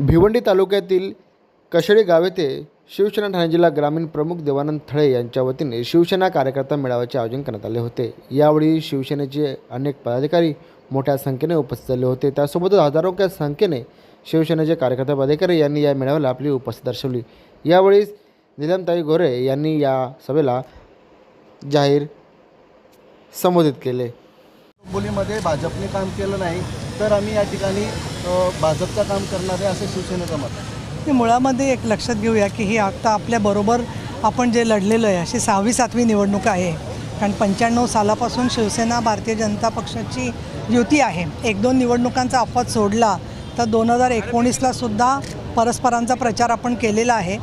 भिवंडी तालुक्यातील कशेळी गाव येथे शिवसेना ठाणे जिल्हा ग्रामीण प्रमुख देवानंद थळे यांच्या वतीने शिवसेना कार्यकर्ता मेळाव्याचे आयोजन करण्यात आले होते. यावेळी शिवसेनेचे अनेक पदाधिकारी मोठ्या संख्येने उपस्थित झाले होते. त्यासोबतच हजारोच्या संख्येने शिवसेनेचे कार्यकर्ते पदाधिकारी यांनी या मेळाव्याला आपली उपस्थिती दर्शवली. यावेळी निलमताई गोरे यांनी या सभेला जाहीर संबोधित केले. बोलीमध्ये भाजपने काम केलं नाही. तर आम्ही या ठिकाणी भाजपचं काम करणार आहे असं शिवसेनेचं मत आहे. मुळामध्ये एक लक्षात घेऊया की ही आता आपल्याबरोबर आपण जे लढलेलं आहे अशी सहावी सातवी निवडणूक आहे. कारण पंच्याण्णव सालापासून शिवसेना भारतीय जनता पक्षाची युती आहे. एक दोन निवडणुकांचा अपवाद सोडला तर दोन हजार एकोणीसला सुद्धा परस्परांचा प्रचार आपण केलेला आहे.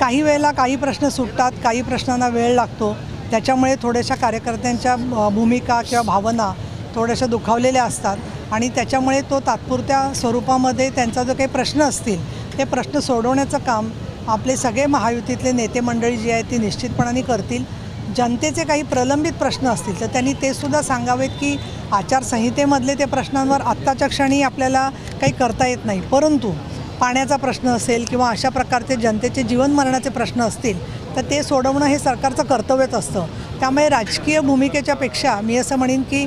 काही वेळेला काही प्रश्न सुटतात काही प्रश्नांना वेळ लागतो. त्याच्यामुळे थोड्याशा कार्यकर्त्यांच्या भूमिका किंवा भावना थोड्याशा दुखावलेल्या असतात. आणि त्याच्यामुळे तो तात्पुरत्या स्वरूपामध्ये त्यांचा जो काही प्रश्न असतील ते प्रश्न सोडवण्याचं काम आपले सगळे महायुतीतले नेते मंडळी जी आहेत ती निश्चितपणाने करतील. जनतेचे काही प्रलंबित प्रश्न असतील तर त्यांनी ते सुद्धा सांगावेत की आचारसंहितेमधले ते प्रश्नांवर आत्ताच्या क्षणी आपल्याला काही करता येत नाही. परंतु पाण्याचा प्रश्न असेल किंवा अशा प्रकारचे जनतेचे जीवनमरणाचे प्रश्न असतील तर ते सोडवणं हे सरकारचं कर्तव्यच असतं. त्यामुळे राजकीय भूमिकेच्या पेक्षा मी असं म्हणेन की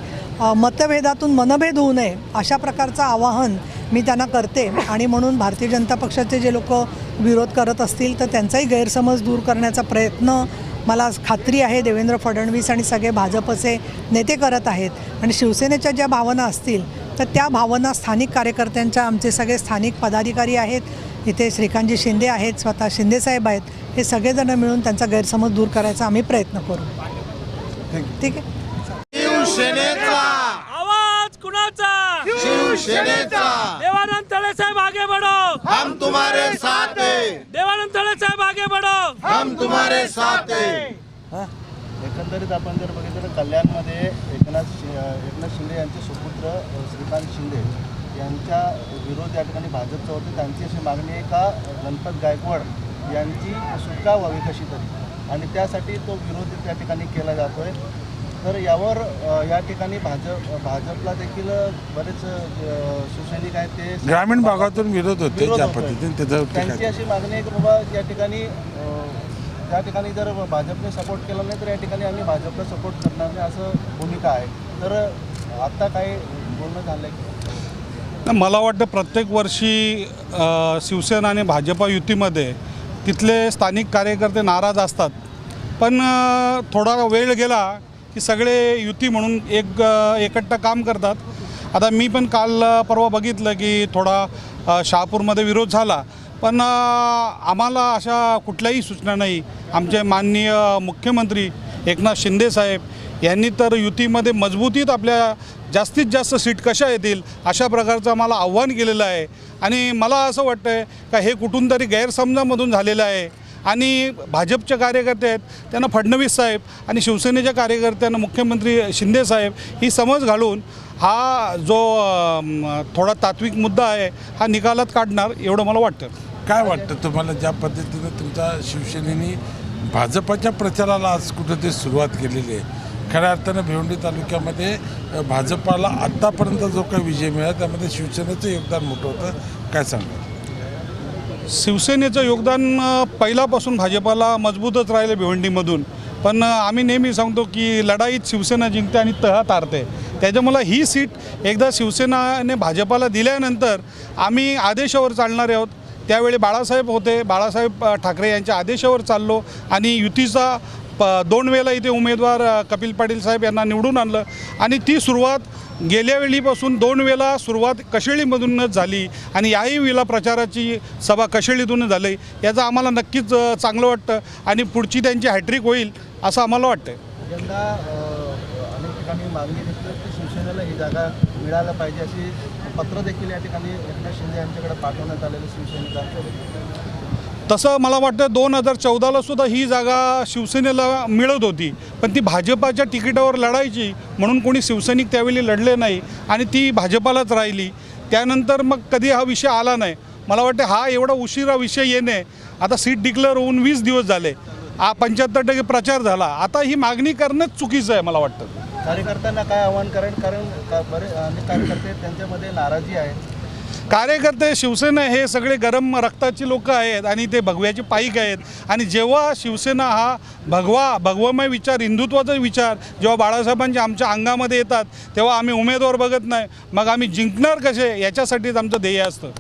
मतभेदातून मनभेद होऊ नये अशा प्रकारचं आवाहन मी त्यांना करते. आणि म्हणून भारतीय जनता पक्षाचे जे लोक विरोध करत असतील तर त्यांचाही गैरसमज दूर करण्याचा प्रयत्न मला खात्री आहे. देवेंद्र फडणवीस आणि सगळे भाजपचे नेते करत आहेत. आणि शिवसेनेच्या ज्या भावना असतील तर त्या भावना स्थानिक कार्यकर्त्यांच्या आमचे सगळे स्थानिक पदाधिकारी आहेत. इथे श्रीकांतजी शिंदे आहेत स्वतः शिंदेसाहेब आहेत. हे सगळेजण मिळून त्यांचा गैरसमज दूर करायचा आम्ही प्रयत्न करू. ठीक आहे? आवाज कुणाचा? शिवसेनेचा! देवानंद तळे साहेब आगे बढ़ो. हम तुम्हारे साथ है। देवानंद तळे साहेब आगे बढ़ो. हम तुम्हारे साथ है? एकंदरीत आपण जर बघितलं कल्याणमध्ये एकनाथ शि एकनाथ शिंदे यांचे सुपुत्र श्रीकांत शिंदे यांच्या विरोध या ठिकाणी भाजपचं होते. त्यांची अशी मागणी आहे का गणपत गायकवाड यांची सुटका व्हावी कशी तरी? आणि त्यासाठी तो विरोध त्या ठिकाणी केला जातोय. तर यावर या ठिकाणी भाजप भाजपला देखील बरेच शिवसैनिक आहेत ते ग्रामीण भागातून विरोध होते त्यांची अशी मागणी आहे की बाबा या ठिकाणी त्या ठिकाणी जर भाजपने सपोर्ट केला नाही तर या ठिकाणी आम्ही भाजपला सपोर्ट करणार नाही असं भूमिका आहे. तर आत्ता काय बोलणं झालं नाही, मला वाटतं प्रत्येक वर्षी शिवसेना आणि भाजपा युतीमध्ये तिथले स्थानिक कार्यकर्ते नाराज असतात. पण थोडा वेळ गेला की सगळे युती म्हणून एक एकट्ट एकट्टा काम करतात. आता मी पण काल परवा बघितलं की थोडा शहापूरमध्ये विरोध झाला. पण आम्हाला अशा कुठल्याही सूचना नाही. आमचे माननीय मुख्यमंत्री एकनाथ शिंदे साहेब यांनी तर युतीमध्ये मजबूतीत आपल्या जास्तीत जास्त सीट कशा येतील अशा प्रकारचं आम्हाला आव्हान केलेलं आहे. आणि मला असं वाटतं आहे का हे कुठून तरी गैरसमजामधून झालेलं आहे. आणि भाजपचे कार्यकर्ते आहेत त्यांना फडणवीस साहेब आणि शिवसेनेच्या कार्यकर्त्यांना मुख्यमंत्री शिंदे साहेब ही समज घालून हा जो थोडा तात्विक मुद्दा आहे हा निकालात काढणार एवढं मला वाटतं. काय वाटतं तुम्हाला ज्या पद्धतीनं तुमच्या शिवसेनेने भाजपाच्या प्रचाराला आज कुठंतरी सुरुवात केलेली आहे? खऱ्या अर्थानं भिवंडी तालुक्यामध्ये भाजपाला आत्तापर्यंत जो काही विजय मिळाला त्यामध्ये शिवसेनेचं योगदान मोठं होतं. काय सांगा शिवसेनेचं योगदान पहिल्यापासून भाजपाला मजबूतच राहिलं भिवंडीमधून. पण आम्ही नेहमी सांगतो की लढाईत शिवसेना जिंकते आणि तहा तारते. त्याच्यामुळं ही सीट एकदा शिवसेनाने भाजपाला दिल्यानंतर आम्ही आदेशावर चालणारे आहोत. त्यावेळी बाळासाहेब होते. बाळासाहेब ठाकरे यांच्या आदेशावर चाललो आणि युतीचा प दोन वेळेला इथे उमेदवार कपिल पाटील साहेब यांना निवडून आणलं. आणि ती सुरुवात गेल्या वेळीपासून दोन वेळा सुरुवात कशेळीमधूनच झाली आणि याही वेळेला प्रचाराची सभा कशेळीतूनच झाली. याचं आम्हाला नक्कीच चांगलं वाटतं आणि पुढची त्यांची हॅट्रिक होईल असं आम्हाला वाटतं यंदा अनेक ठिकाणी मागणी देखील शिवसेनेला ही जागा मिळायला पाहिजे अशी पत्र देखील या ठिकाणी एकनाथ शिंदे यांच्याकडे पाठवण्यात आलेलं शिवसैनिकांकडे तसं मला वाटतं दोन हजार चौदाला सुद्धा ही जागा शिवसेनेला मिळत होती. पण ती भाजपाच्या तिकिटावर लढायची म्हणून कोणी शिवसैनिक त्यावेळी लढले नाही आणि ती भाजपालाच राहिली. त्यानंतर मग कधी हा विषय आला नाही. मला वाटतं हा एवढा उशिरा विषय येणे आता सीट डिक्लेअर होऊन वीस दिवस झाले. हा पंच्याहत्तर टक्के प्रचार झाला. आता ही मागणी करणंच चुकीचं आहे मला वाटतं. कार्यकर्त्यांना काय आव्हान करेन? कारण बरे अनेक कार्यकर्ते त्यांच्यामध्ये नाराजी आहे कार्यकर्ते शिवसेना हे सगळे गरम रक्ताची लोक आहेत आणि ते भगव्याचे पाईक आहेत. आणि जेव्हा शिवसेना हा भगवा भगवमय विचार हिंदुत्वाचा विचार जेव्हा बाळासाहेबांच्या आमच्या अंगामध्ये येतात तेव्हा आम्ही उमेदवार बघत नाही. मग आम्ही जिंकणार कसे? याच्यासाठीच आमचं ध्येय असतं.